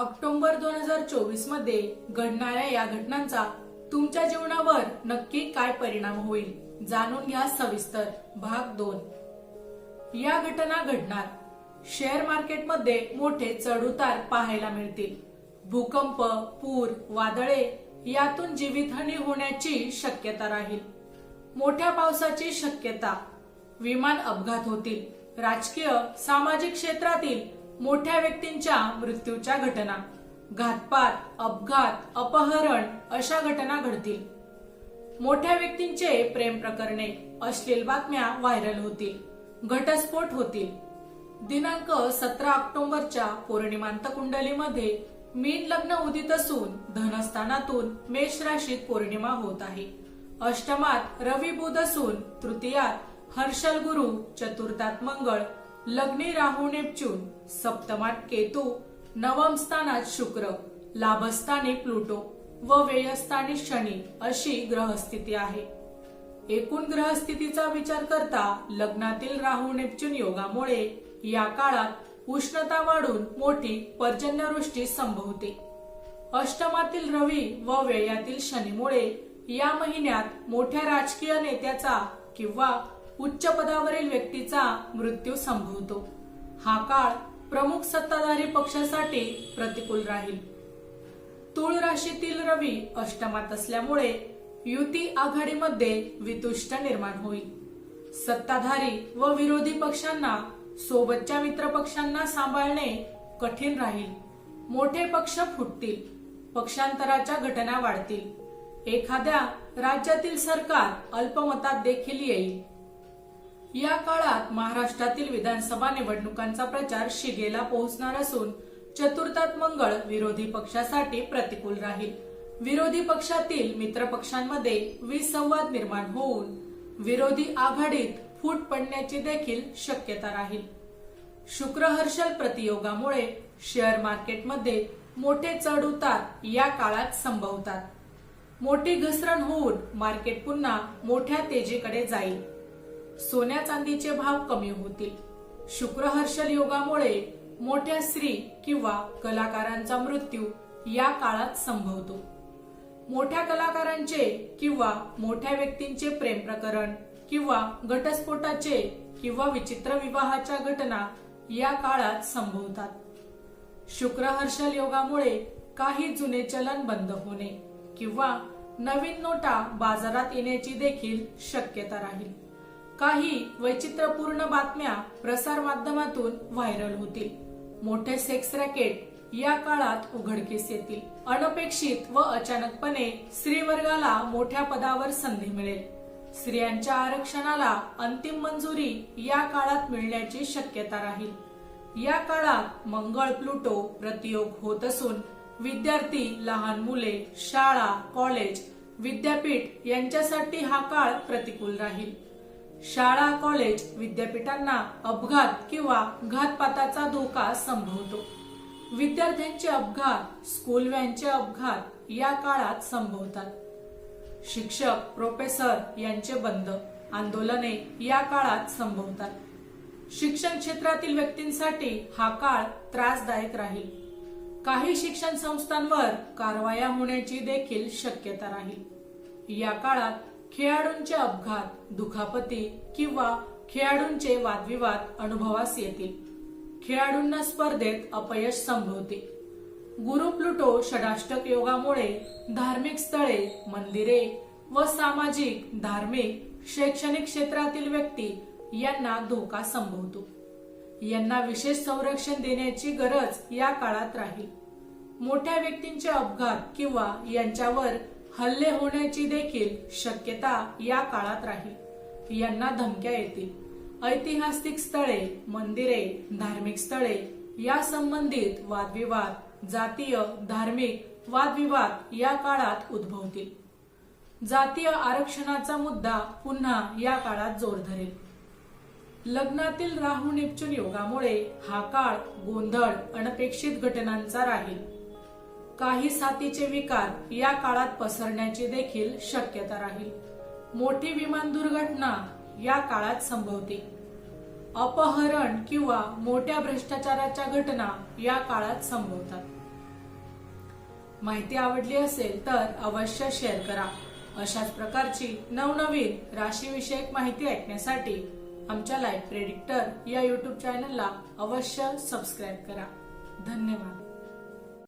October दोन हजार चोवीसमध्ये घडणाऱ्या या घटनांचा तुमच्या जीवनावर नक्की काय परिणाम होईल जाणून घ्या सविस्तर. भाग दोन. या घटना घडणार. शेअर मार्केटमध्ये मोठे चढउतार पाहायला मिळतील. भूकंप पूर वादळे यातून जीवितहानी होण्याची शक्यता राहील. मोठ्या पावसाची शक्यता. विमान अपघात होतील. राजकीय सामाजिक क्षेत्रातील मोठ्या व्यक्तींच्या मृत्यूच्या घटना घातपात अपघात अपहरण अशा घटना घडतील. मोठ्या व्यक्तींचे प्रेम प्रकरणे अश्लील बातम्या व्हायरल होतील घटस्फोट होतील. दिनांक सतरा ऑक्टोबरच्या पौर्णिमांत कुंडलीमध्ये मीन लग्न उदित असून धनस्थानातून मेष राशीत पौर्णिमा होत आहे. अष्टमात रवी बुध असून तृतीयात हर्षल गुरु चतुर्थात मंगळ लग्नी राहू नेपच्यून सप्तमात केतू नवम स्थानात शुक्र लाभस्थानी प्लुटो व व्ययस्थानी शनी अशी ग्रहस्थिती आहे. एकूण ग्रहस्थितीचा विचार करता लग्नातील राहू नेपच्यून योगामुळे या काळात उष्णता वाढून मोठी पर्जन्यवृष्टी संभवते. अष्टमातील रवी व व्ययातील शनीमुळे या महिन्यात मोठ्या राजकीय नेत्याचा किंवा उच्च पदावरील व्यक्तीचा मृत्यू संभवतो. हा काळ प्रमुख सत्ताधारी पक्षासाठी प्रतिकूल राहील. तुळ राशीतील रवी अष्टमात असल्यामुळे युती आघाडीमध्ये वितुष्ट निर्माण होईल. सत्ताधारी व विरोधी पक्षांना सोबतच्या मित्र पक्षांना सांभाळणे कठीण राहील. मोठे पक्ष फुटतील. पक्षांतराच्या घटना वाढतील. एखाद्या राज्यातील सरकार अल्पमतात देखील येईल. या काळात महाराष्ट्रातील विधानसभा निवडणुकांचा प्रचार शिगेला पोहोचणार असून चतुर्थात मंगळ विरोधी पक्षासाठी प्रतिकूल राहील. विरोधी पक्षातील मित्रपक्षांमध्ये विसंवाद निर्माण होऊन विरोधी आघाडीत फूट पडण्याची देखील शक्यता राहील. शुक्र हर्षल प्रतियोगामुळे शेअर मार्केटमध्ये मोठे चढ उतार या काळात संभवतात. मोठी घसरण होऊन मार्केट पुन्हा मोठ्या तेजीकडे जाईल. सोन्या चांदीचे भाव कमी होतील. शुक्रहर्षल योगामुळे मोठ्या स्त्री किंवा कलाकारांचा मृत्यू या काळात संभवतो. मोठ्या कलाकारांचे किंवा मोठ्या व्यक्तींचे प्रेम प्रकरण किंवा घटस्फोटाचे किंवा विचित्र विवाहाच्या घटना या काळात संभवतात. शुक्रहर्षल योगामुळे काही जुने चलन बंद होणे किंवा नवीन नोटा बाजारात येण्याची देखील शक्यता राहील. काही वैचित्रपूर्ण बातम्या प्रसार माध्यमातून व्हायरल होतील. मोठे सेक्स रॅकेट या काळात उघडकीस येतील. अनपेक्षित व अचानकपणे स्त्रीवर्गाला मोठ्या पदावर संधी मिळेल. स्त्रियांच्या आरक्षणाला अंतिम मंजुरी या काळात मिळण्याची शक्यता राहील. या काळात मंगळ प्लुटो प्रतियोग होत असून विद्यार्थी लहान मुले शाळा कॉलेज विद्यापीठ यांच्यासाठी हा काळ प्रतिकूल राहील. शाळा कॉलेज विद्यापीठांना अपघात किंवा घातपाताचा धोका संभवतो. विद्यार्थ्यांचे अपघात स्कूल व्हॅनचे अपघात या काळात संभवतात. शिक्षक प्रोफेसर यांचे बंद आंदोलने या काळात संभवतात. शिक्षण क्षेत्रातील व्यक्तींसाठी हा काळ त्रासदायक राहील. काही शिक्षण संस्थांवर कारवाया होण्याची देखील शक्यता राहील. या काळात खेळाडूंचे अपघात दुखापती किंवा खेळाडूंचे वादविवाद अनुभवास येतील. खेळाडूंना स्पर्धेत अपयश संभवते. गुरु प्लुटो षडाष्टक योगामुळे धार्मिक स्थळे मंदिरे व सामाजिक धार्मिक शैक्षणिक क्षेत्रातील व्यक्ती यांना धोका संभवतो. यांना विशेष संरक्षण देण्याची गरज या काळात राहील. मोठ्या व्यक्तींचे अपघात किंवा यांच्यावर हल्ले होण्याची देखील शक्यता या काळात राहील. यांना धमक्या येतील. ऐतिहासिक स्थळे मंदिरे धार्मिक स्थळे या संबंधित वादविवाद जातीय धार्मिक वादविवाद या काळात उद्भवतील. जातीय आरक्षणाचा मुद्दा पुन्हा या काळात जोर धरेल. लग्नातील राहू नेपच्यून योगामुळे हा काळ गोंधळ अनपेक्षित घटनांचा राहील. काही साथीचे विकार या काळात पसरण्याची देखील शक्यता राहील. मोठी विमान दुर्घटना या काळात संभवते. अपहरण किंवा मोठ्या भ्रष्टाचाराच्या घटना या काळात संभवतात. माहिती आवडली असेल तर अवश्य शेअर करा. अशाच प्रकारची नवनवीन राशीविषयक माहिती ऐकण्यासाठी आमच्या लाईफ प्रेडिक्टर या युट्यूब चॅनलला अवश्य सबस्क्राईब करा. धन्यवाद.